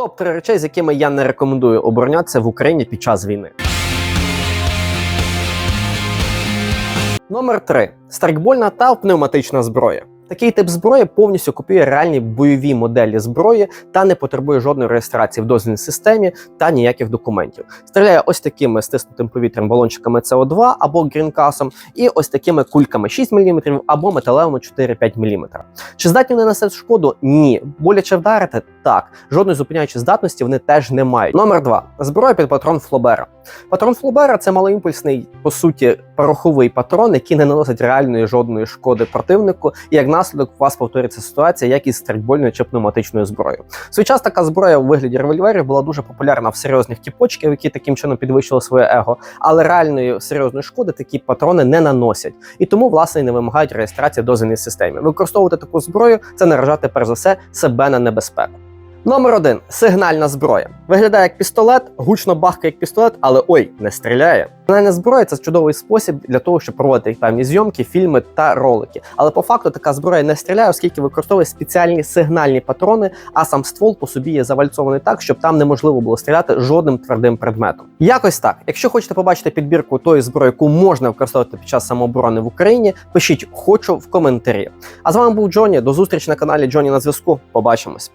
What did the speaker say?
топ 3 речей, з якими я не рекомендую оборонятися в Україні під час війни. Номер 3. страйкбольна та пневматична зброя. Такий тип зброї повністю копіює реальні бойові моделі зброї та не потребує жодної реєстрації в дозвільній системі та ніяких документів. Стріляє ось такими стиснутим повітрям балончиками СО2 або грінкасом, і ось такими кульками 6 мм або металевими 4-5 мм. Чи здатні вони несуть шкоду? Ні. Боляче вдарити? Так. Жодної зупиняючої здатності вони теж не мають. Номер 2. зброя під патрон Флобера. Патрон Флобера це малоімпульсний, по суті, пороховий патрон, який не наносить реальної жодної шкоди противнику, і як наслідок у вас повториться ситуація, як із стрільбольною чи пневматичною зброєю. Свій час така зброя у вигляді револьверів була дуже популярна в серйозних тіпочків, які таким чином підвищили своє его, але реальної серйозної шкоди такі патрони не наносять, і тому власне і не вимагають реєстрації в дозвільній. Використовувати таку зброю це наражати перш за все себе на небезпеку. Номер один сигнальна зброя. Виглядає як пістолет, гучно бахкає як пістолет, але ой, не стріляє. Сигнальна зброя це чудовий спосіб для того, щоб проводити певні зйомки, фільми та ролики. Але по факту така зброя не стріляє, оскільки використовує спеціальні сигнальні патрони, а сам ствол по собі є завальцований так, щоб там неможливо було стріляти жодним твердим предметом. Якось так. Якщо хочете побачити підбірку тої зброї, яку можна використовувати під час самооборони в Україні, пишіть хочу в коментарі. А з вами був Джоні. До зустрічі на каналі Джоні на зв'язку. Побачимось.